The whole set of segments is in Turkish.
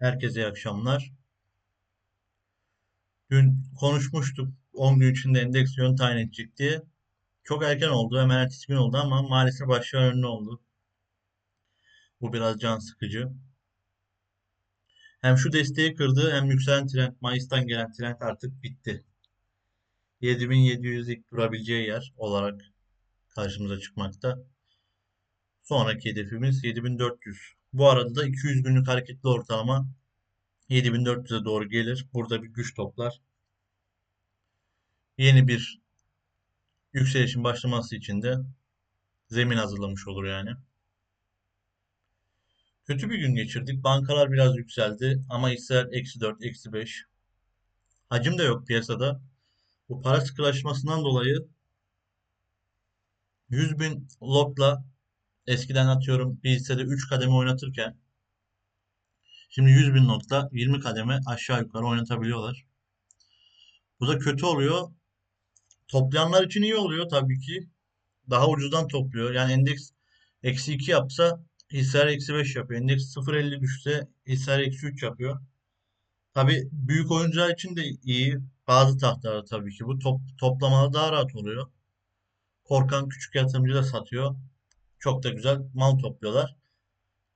Herkese iyi akşamlar. Dün konuşmuştuk 10 gün içinde endeks yön tayin edecek diye. Çok erken oldu, hemen ertesi gün oldu ama maalesef aşağı yönlü oldu. Bu biraz can sıkıcı. Hem şu desteği kırdı hem yükselen trend, Mayıs'tan gelen trend artık bitti. 7700 ilk durabileceği yer olarak karşımıza çıkmakta. Sonraki hedefimiz 7400. Bu arada da 200 günlük hareketli ortalama 7400'e doğru gelir. Burada bir güç toplar. Yeni bir yükselişin başlaması için de zemin hazırlamış olur yani. Kötü bir gün geçirdik. Bankalar biraz yükseldi ama hisseler eksi 4, eksi 5. Hacim de yok piyasada. Bu para sıkılaşmasından dolayı 100 bin lotla eskiden atıyorum bir hissede 3 kademe oynatırken şimdi 100 bin lotla 20 kademe aşağı yukarı oynatabiliyorlar. Bu da kötü oluyor. Toplayanlar için iyi oluyor tabii ki. Daha ucuzdan topluyor. Yani endeks eksi 2 yapsa hisseler eksi 5 yapıyor. Endeks 0.50 düşse hisseler eksi 3 yapıyor. Tabii büyük oyuncular için de iyi. Bazı tahtalar tabii ki. Bu top, toplamalar daha rahat oluyor. Korkan küçük yatırımcı da satıyor. Çok da güzel mal topluyorlar.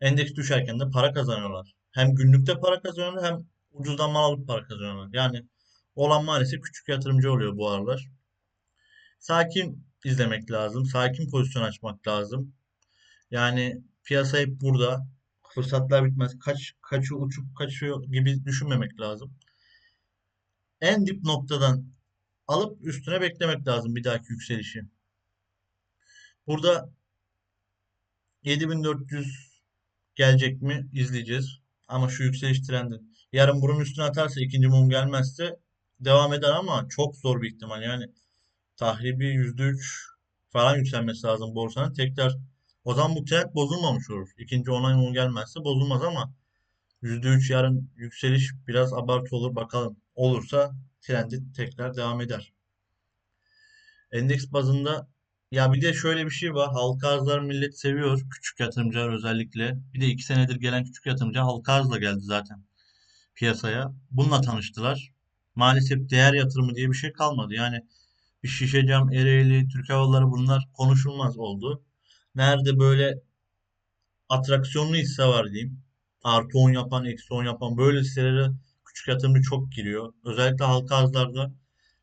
Endeks düşerken de para kazanıyorlar. Hem günlükte para kazanıyorlar hem ucuzdan mal alıp para kazanıyorlar. Yani olan maalesef küçük yatırımcı oluyor bu aralar. Sakin izlemek lazım. Sakin pozisyon açmak lazım. Yani piyasa hep burada. Fırsatlar bitmez. Kaç kaçı uçup kaçıyor gibi düşünmemek lazım. En dip noktadan alıp üstüne beklemek lazım bir dahaki yükselişi. Burada 7400 gelecek mi izleyeceğiz. Ama şu yükseliş trendi yarın bunun üstüne atarsa ikinci mum gelmezse devam eder ama çok zor bir ihtimal. Yani tahribi %3 falan yükselmesi lazım borsanın. Tekrar o zaman bu trend bozulmamış olur. İkinci onay mum gelmezse bozulmaz ama %3 yarın yükseliş biraz abartı olur. Bakalım olursa trendi tekrar devam eder. Endeks bazında ya bir de şöyle bir şey var. Halka arzlar millet seviyor. Küçük yatırımcılar özellikle. Bir de iki senedir gelen küçük yatırımcı halka arzla geldi zaten piyasaya. Bununla tanıştılar. Maalesef değer yatırımı diye bir şey kalmadı. Yani bir Şişecam, Ereğli, Türk Hava Yolları bunlar konuşulmaz oldu. Nerede böyle atraksiyonlu hisse var diyeyim. Artı 10 yapan, eksi 10 yapan böyle hisselere küçük yatırımcı çok giriyor. Özellikle halka arzlarda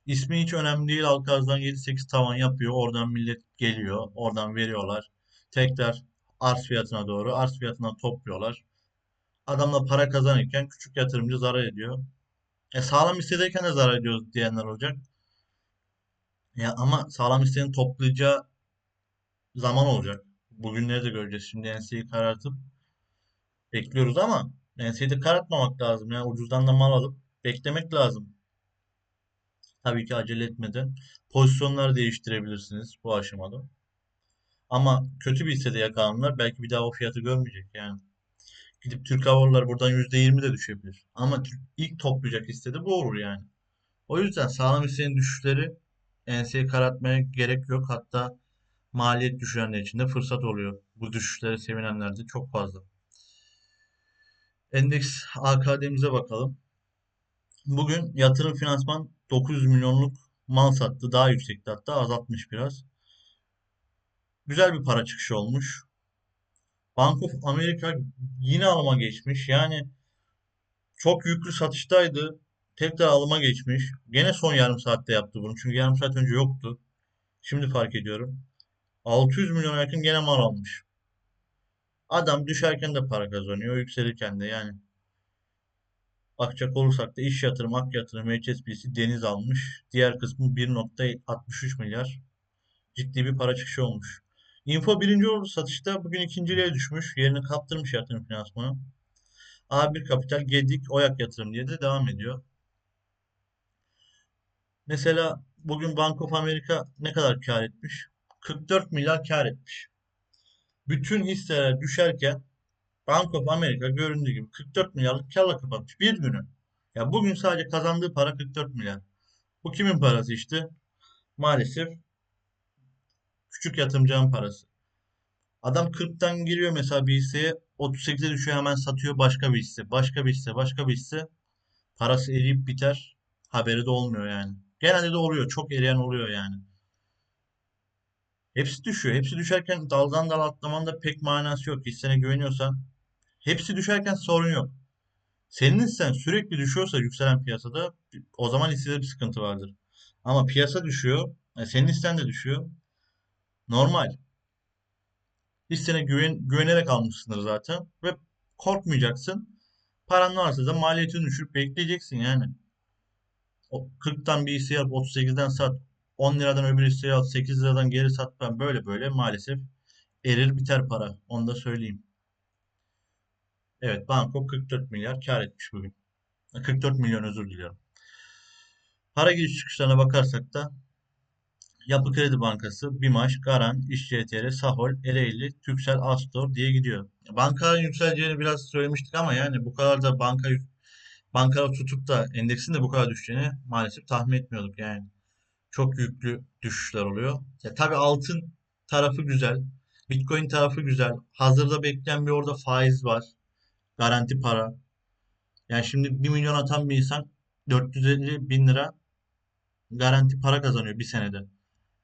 İsmi hiç önemli değil. Halka arzdan 7-8 tavan yapıyor. Oradan millet geliyor. Oradan veriyorlar. Tekrar arz fiyatına doğru arz fiyatına topluyorlar. Adamla para kazanırken küçük yatırımcı zarar ediyor. E sağlam hissedeyken de zarar ediyoruz diyenler olacak. Ya ama sağlam hissenin toplayacağı zaman olacak. Bugünleri de göreceğiz. Şimdi enseyi karartıp bekliyoruz ama enseyi de karartmamak lazım. Yani ucuzdan da mal alıp beklemek lazım. Tabii ki acele etmeden pozisyonlar değiştirebilirsiniz bu aşamada. Ama kötü bir hissede yakalananlar belki bir daha o fiyatı görmeyecek yani. Gidip Türk Hava buradan %20 de düşebilir. Ama ilk toplayacak hissede bu olur yani. O yüzden sağlam hissenin düşüşleri enseyi karartmaya gerek yok. Hatta maliyet düşürenler için de fırsat oluyor. Bu düşüşlere sevinenler de çok fazla. Endeks AKD'mize bakalım. Bugün yatırım finansman 900 milyonluk mal sattı. Daha yüksekti hatta azaltmış biraz. Güzel bir para çıkışı olmuş. Bank of America yine alıma geçmiş. Yani çok yüklü satıştaydı. Tekrar alıma geçmiş. Gene son yarım saatte yaptı bunu. Çünkü yarım saat önce yoktu. Şimdi fark ediyorum. 600 milyona yakın gene mal almış. Adam düşerken de para kazanıyor, yükselirken de yani. Bakacak olursak da iş yatırım, ak yatırım, HSBC deniz almış. Diğer kısmı 1.63 milyar. Ciddi bir para çıkışı olmuş. Info birinci oldu satışta. Bugün ikinciliğe düşmüş. Yerini kaptırmış yatırım finansmanı. A1 Kapital, Gedik, Oyak Yatırım diye de devam ediyor. Mesela bugün Bank of America ne kadar kar etmiş? 44 milyar kar etmiş. Bütün hisseler düşerken Bank of America göründüğü gibi 44 milyarlık karla kapatmış bir günü. Ya bugün sadece kazandığı para 44 milyar. Bu kimin parası işte? Maalesef küçük yatırımcının parası. Adam 40'tan giriyor mesela bir hisseye 38'e düşüyor hemen satıyor başka bir hisse. Başka bir hisse, başka bir hisse. Parası eriyip biter. Haberi de olmuyor yani. Genelde de oluyor. Çok eriyen oluyor yani. Hepsi düşüyor. Hepsi düşerken daldan dal atlamanın da pek manası yok. Hissene güveniyorsan. Hepsi düşerken sorun yok. Senin hissen sürekli düşüyorsa yükselen piyasada o zaman hissede bir sıkıntı vardır. Ama piyasa düşüyor. e, senin hissen de düşüyor. Normal. Hissene güven, güvenerek almışsındır zaten. Ve korkmayacaksın. Paran varsa da maliyetini düşürüp bekleyeceksin yani. O 40'tan bir hisseyi alıp 38'den sat. 10 liradan öbür hisseyi al. 8 liradan geri sat. Ben böyle böyle maalesef erir biter para. Onu da söyleyeyim. Evet banko 44 milyar kar etmiş bugün. 44 milyon özür diliyorum. Para giriş çıkışlarına bakarsak da Yapı Kredi Bankası, BİMAŞ, Garan, İş CTR, Sahol, Ereğli, Türksel, Astor diye gidiyor. Banka yükseleceğini biraz söylemiştik ama yani bu kadar da banka bankalar tutup da endeksin de bu kadar düşeceğini maalesef tahmin etmiyorduk yani. Çok yüklü düşüşler oluyor. Ya tabii altın tarafı güzel. Bitcoin tarafı güzel. Hazırda bekleyen bir orada faiz var. Garanti para. Yani şimdi 1 milyon atan bir insan 450 bin lira garanti para kazanıyor bir senede.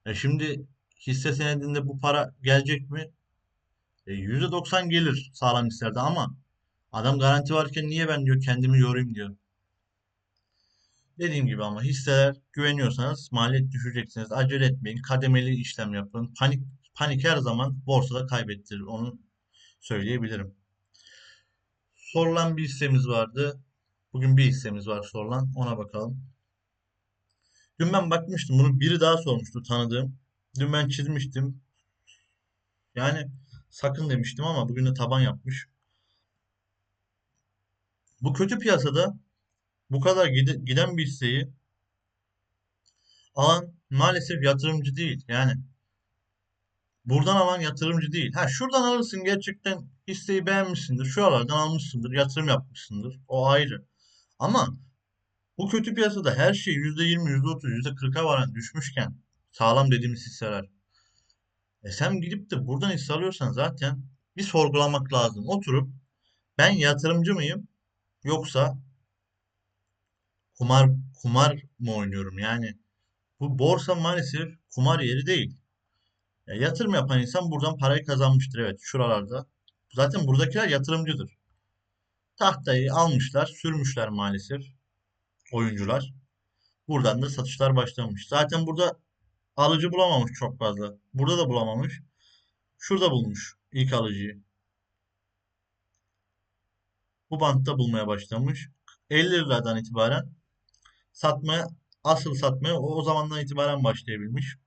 E şimdi hisse senedinde bu para gelecek mi? E %90 gelir sağlam hisselerde ama adam garanti varken niye ben diyor kendimi yorayım diyor. Dediğim gibi ama hisseler güveniyorsanız maliyet düşüreceksiniz. Acele etmeyin. Kademeli işlem yapın. Panik panik her zaman borsada kaybettirir. Onu söyleyebilirim. Sorulan bir hissemiz vardı. Bugün bir hissemiz var sorulan. Ona bakalım. Dün ben bakmıştım. Bunu biri daha sormuştu tanıdığım. Dün ben çizmiştim. Yani sakın demiştim ama bugün de taban yapmış. Bu kötü piyasada bu kadar giden bir hisseyi alan maalesef yatırımcı değil. Yani buradan alan yatırımcı değil. Ha şuradan alırsın gerçekten hisseyi beğenmişsindir. Şu aralardan almışsındır. Yatırım yapmışsındır. O ayrı. Ama bu kötü piyasada her şey %20, %30, %40'a varan düşmüşken sağlam dediğimiz hisseler. E sen gidip de buradan hisse alıyorsan zaten bir sorgulamak lazım. Oturup ben yatırımcı mıyım yoksa kumar kumar mı oynuyorum? Yani bu borsa maalesef kumar yeri değil. Ya yatırım yapan insan buradan parayı kazanmıştır evet şuralarda. Zaten buradakiler yatırımcıdır. Tahtayı almışlar, sürmüşler maalesef oyuncular. Buradan da satışlar başlamış. Zaten burada alıcı bulamamış çok fazla. Burada da bulamamış. Şurada bulmuş ilk alıcıyı. Bu bantta bulmaya başlamış. 50 liradan itibaren satmaya, asıl satmaya o, o zamandan itibaren başlayabilmiş.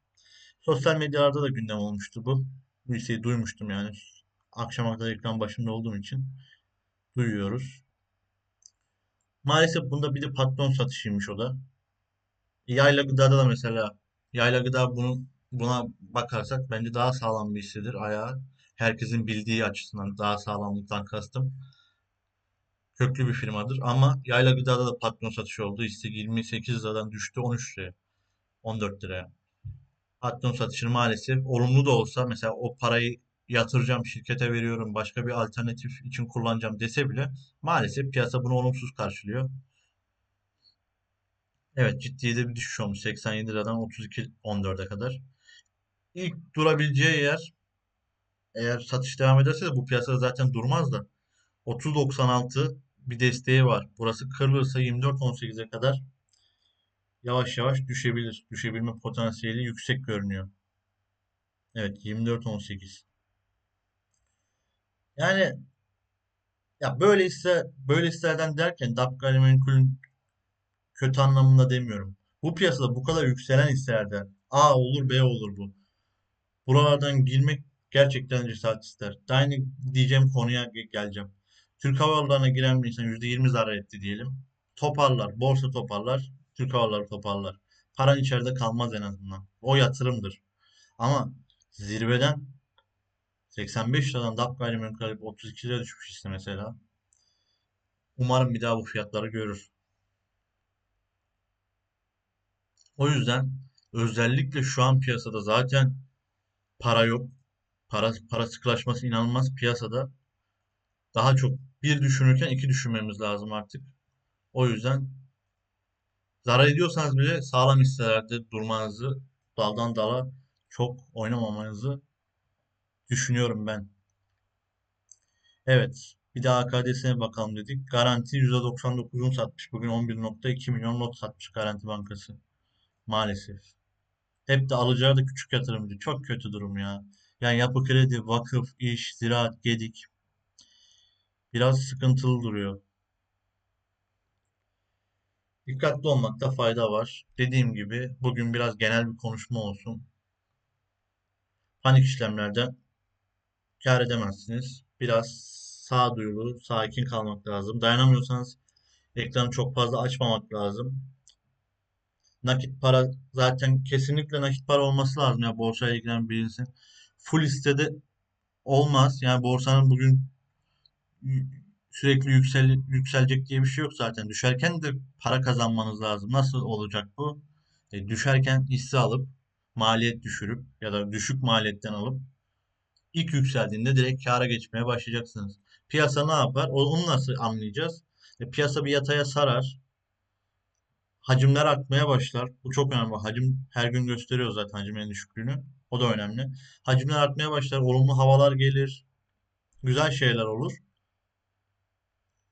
Sosyal medyalarda da gündem olmuştu bu. Bir şey duymuştum yani. Akşama kadar ekran başında olduğum için duyuyoruz. Maalesef bunda bir de patron satışıymış o da. Yayla gıdada da mesela yayla gıda bunu buna bakarsak bence daha sağlam bir hissedir. Ayağı herkesin bildiği açısından daha sağlamlıktan kastım. Köklü bir firmadır ama yayla gıdada da patron satışı oldu. Hisse 28 liradan düştü 13 liraya. 14 liraya. Patron satışı maalesef olumlu da olsa mesela o parayı yatıracağım, şirkete veriyorum, başka bir alternatif için kullanacağım dese bile maalesef piyasa bunu olumsuz karşılıyor. Evet ciddi de bir düşüş olmuş 87 liradan 32 14'e kadar. İlk durabileceği yer eğer satış devam ederse de bu piyasada zaten durmaz da 30.96 bir desteği var. Burası kırılırsa 24.18'e kadar yavaş yavaş düşebilir. Düşebilme potansiyeli yüksek görünüyor. Evet 24.18. Yani ya böyle ise böyle hisselerden derken DAP gayrimenkulün kötü anlamında demiyorum. Bu piyasada bu kadar yükselen hisselerden A olur B olur bu. Buralardan girmek gerçekten cesaret ister. Aynı diyeceğim konuya geleceğim. Türk Hava Yolları'na giren bir insan %20 zarar etti diyelim. Toparlar, borsa toparlar, Türk Hava Yolları toparlar. Paran içeride kalmaz en azından. O yatırımdır. Ama zirveden 85 liradan DAP gayrimenkul alıp 32 lira düşmüş işte mesela. Umarım bir daha bu fiyatları görür. O yüzden özellikle şu an piyasada zaten para yok. Para, para sıkılaşması inanılmaz piyasada. daha çok bir düşünürken iki düşünmemiz lazım artık. O yüzden zarar ediyorsanız bile sağlam hisselerde durmanızı, daldan dala çok oynamamanızı düşünüyorum ben. Evet. Bir de AKD'sine bakalım dedik. Garanti %99'unu satmış. Bugün 11.2 milyon not satmış Garanti Bankası. Maalesef. Hep de alacağı da küçük yatırımcı. Çok kötü durum ya. Yani yapı kredi, vakıf, iş, ziraat, gedik. Biraz sıkıntılı duruyor. Dikkatli olmakta fayda var. Dediğim gibi bugün biraz genel bir konuşma olsun. Panik işlemlerden kâr edemezsiniz. Biraz sağduyulu, sakin kalmak lazım. Dayanamıyorsanız ekranı çok fazla açmamak lazım. Nakit para zaten kesinlikle nakit para olması lazım ya borsayla ilgilenen birisinin. Full listede olmaz. Yani borsanın bugün sürekli yüksel, yükselecek diye bir şey yok zaten. Düşerken de para kazanmanız lazım. Nasıl olacak bu? E, düşerken hisse alıp maliyet düşürüp ya da düşük maliyetten alıp ilk yükseldiğinde direkt kâra geçmeye başlayacaksınız. Piyasa ne yapar? Onu nasıl anlayacağız? E, piyasa bir yataya sarar. Hacimler artmaya başlar. Bu çok önemli. Hacim her gün gösteriyor zaten hacimin düşüklüğünü. O da önemli. Hacimler artmaya başlar. Olumlu havalar gelir. Güzel şeyler olur.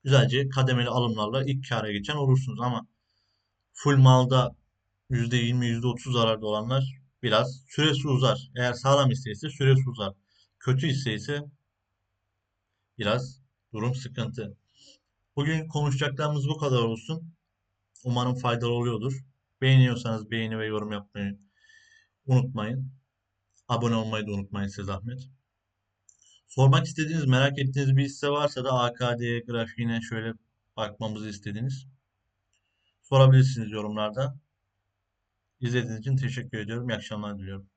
Güzelce kademeli alımlarla ilk kâra geçen olursunuz ama full malda %20, %30 zararda olanlar biraz süresi uzar. Eğer sağlam hisse ise süresi uzar. Kötü hisse ise biraz durum sıkıntı. Bugün konuşacaklarımız bu kadar olsun. Umarım faydalı oluyordur. Beğeniyorsanız beğeni ve yorum yapmayı unutmayın. Abone olmayı da unutmayın size zahmet. Sormak istediğiniz, merak ettiğiniz bir hisse varsa da AKD grafiğine şöyle bakmamızı istediğiniz sorabilirsiniz yorumlarda. İzlediğiniz için teşekkür ediyorum. İyi akşamlar diliyorum.